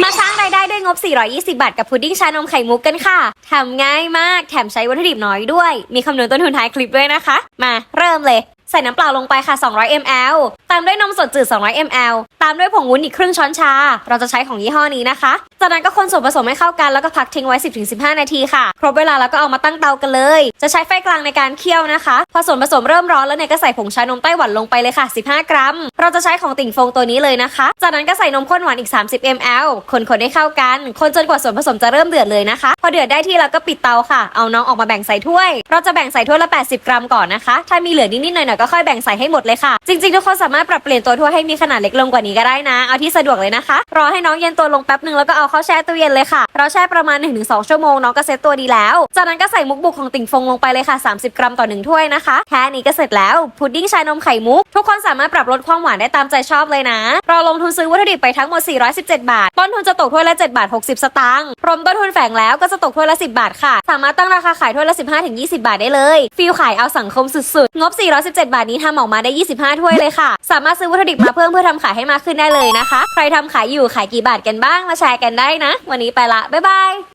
มาสร้างรายได้ด้วยงบ 420 บาท กับพุดดิ้งชานมไข่มุกกันค่ะ ทำง่ายมาก แถมใช้วัตถุดิบน้อยด้วย มีคำนวณต้นทุนท้ายคลิปด้วยนะคะ มาเริ่มเลย ใส่น้ำเปล่าลงไปค่ะ 200 ml ตามด้วยนมสดจืด 200 ml ตามด้วยผงวุ้นอีกครึ่งช้อนชา เราจะใช้ของยี่ห้อนี้นะคะ จากนั้นก็คนส่วนผสมให้เข้ากันแล้วก็พักทิ้งไว้ 10-15 นาทีค่ะ ครบเวลาแล้วก็เอามาตั้งเตากันเลย จะใช้ไฟกลางในการเคี่ยวนะคะ พอส่วนผสมเริ่มร้อนแล้วเนี่ยก็ใส่ผงชานมไต้หวันลงไปเลยค่ะ 15 กรัม เราจะใช้ของติ่งฟงตัวนี้เลยนะคะ จากนั้นก็ใส่นมข้นหวานอีก 30 ml คนๆให้เข้ากัน คนจนกว่าส่วนผสมจะเริ่มเดือดเลยนะคะ พอเดือดได้ที่แล้วก็ปิดเตาค่ะ เอาน้องออกมาแบ่งใส่ถ้วย เราจะแบ่งใส่ถ้วยละ 80 กรัมก่อนนะคะ ถ้ามีเหลือนิดๆหน่อยๆก็ค่อยแบ่งใส่ให้หมดเลยค่ะ จริงๆ ทุกคนสามารถปรับเปลี่ยนตัวถ้วยให้มีขนาดเล็กลงกว่านี้ก็ได้นะ เอาที่สะดวกเลยนะคะ รอให้น้องเย็นตัวลงแป๊บหนึ่งแล้วก็เอาเข้าแช่ตู้เย็นเลยค่ะ เราแช่ประมาณ 1-2 ชั่วโมงน้องก็เซ็ตตัวดีแล้ว จากนั้นก็ใส่มุกบุกของติ่งฟงลงไปเลยค่ะ 30 กรัมต่อหนึ่งถ้วยนะคะ แค่นี้ก็เสร็จแล้ว พุดดิ้งชานมไข่มุก ทุกคนสามารถปรับลดความหวานได้ตามใจชอบเลยนะ เราลงทุนซื้อวัตถุดิบไปทั้งหมด 417 บาท ต้นทุนจะตกถ้วยละ7บาท60 สตางค์ รวมต้นทุนแฝงแล้วก็จะตกถ้วยละ 10 บาทค่ะ สามารถตั้งราคาขายถ้วยละ 15-20 บาทได้เลย ฟิลขายเอาสังคมสุดๆ งบ 417บาทนี้ทำออกมาได้ 25 ถ้วยเลยค่ะ สามารถซื้อวัตถุดิบมาเพิ่มเพื่อทำขายให้มากขึ้นได้เลยนะคะ ใครทำขายอยู่ขายกี่บาทกันบ้างมาแชร์กันได้นะ วันนี้ไปละบ๊ายบาย